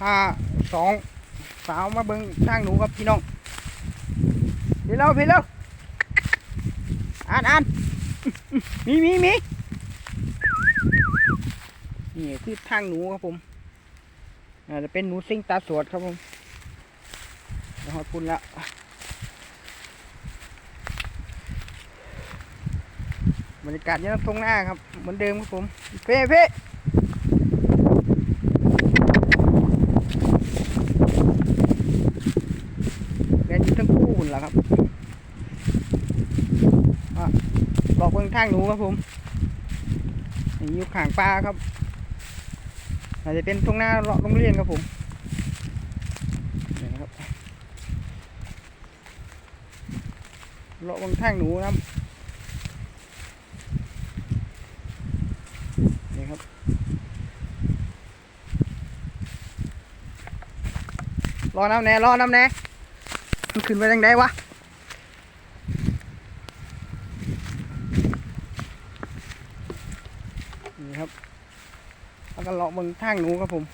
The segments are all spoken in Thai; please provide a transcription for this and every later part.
พาสองสาวมาเบิ่งทางหนูครับพี่น้องพี่เล่าพี่เล่าอ่านอ่านมีมีมีนี่คือทางหนูครับผมอาจจะเป็นหนูซิงตาสวดครับผมขอบคุณละบรรยากาศยังตรงหน้าครับ เหมือนเดิมครับผมเพ่เพ่ เรียนอยู่ทั้งคู่หุ่นแหละครับอะ บอกเบิ่งทางหนูครับผมอยู่ข้างปลาครับอาจจะเป็นตรงหน้าเลาะโรงเรียนครับผมนี่ครับเลาะบิ่งทางหนูนะครับนี่ครับรอน้ำแน่รอน้ำแน่มันขึ้นไปทางใดวะ นี่ครับ แล้วก็เลาะเบนทางหนูครับผม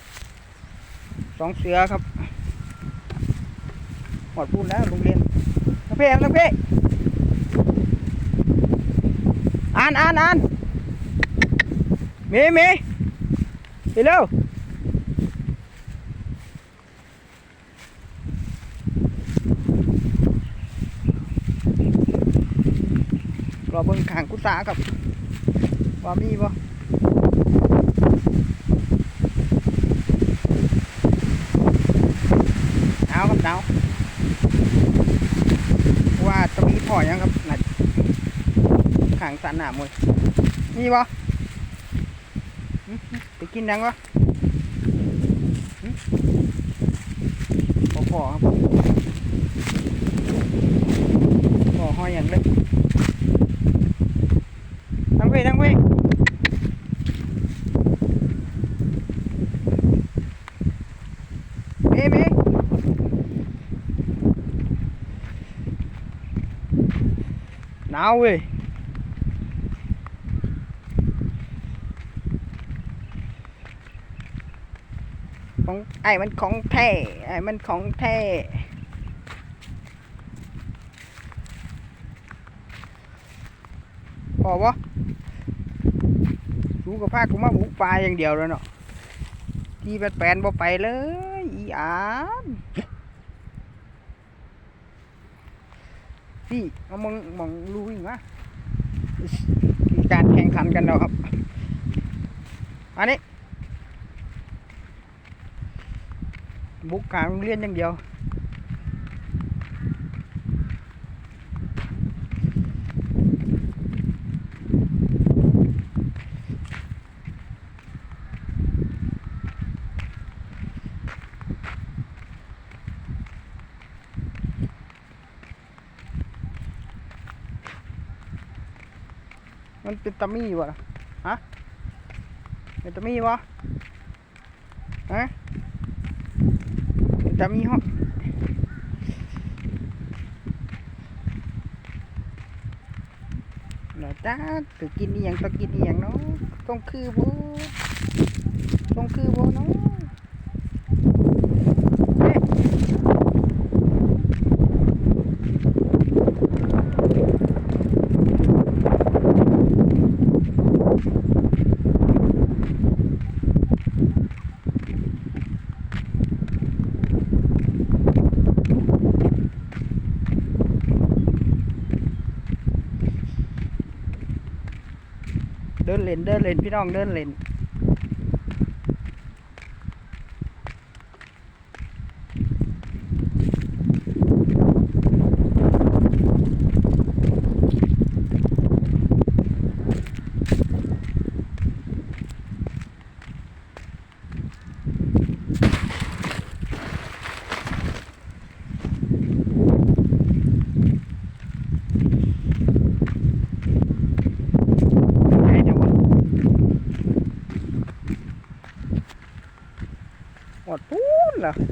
สองเสือครับหอดพูดแล้วโรงเรียนนักเพ่นักเพ่อ่านอ่านอ่านเมเมไปเร็วรอเบิ่งขางกุศากับว่ามีบ่เอา ครับดาวว่าจะมีถอยยังครับนัดขางสันหนามวยมีบ่ไปกินยังวะพอครับพอห้อยอย่างเล็ทั้งเวทั้งเวเอ๊ะ หนาเว้ยของไอ้มันของแท้ไอ้มันของแท้พอปะรูกับภาคกูมาบุกปลาอย่างเดียวแล้วเนาะที่แปดแปนบ่ไปเลยอีอาน พี่เอามองมองลุยมามีการแข่งขันกันแล้วครับ อันนี้ บุกกลางโรงเรียนอย่างเดียว มันเป็นตะมี่วะฮะเป็นตะมี่วะฮะเป็นตะมี่ฮะหน่อยจ้าถือกินอีหยังต้องกินอีหยังเนาะต้องคือบ่ต้องคือบ่เนาะเอ๊ะ เดิ นเล่นเดินเล่นพี่น้องเดินเล่นไหน là.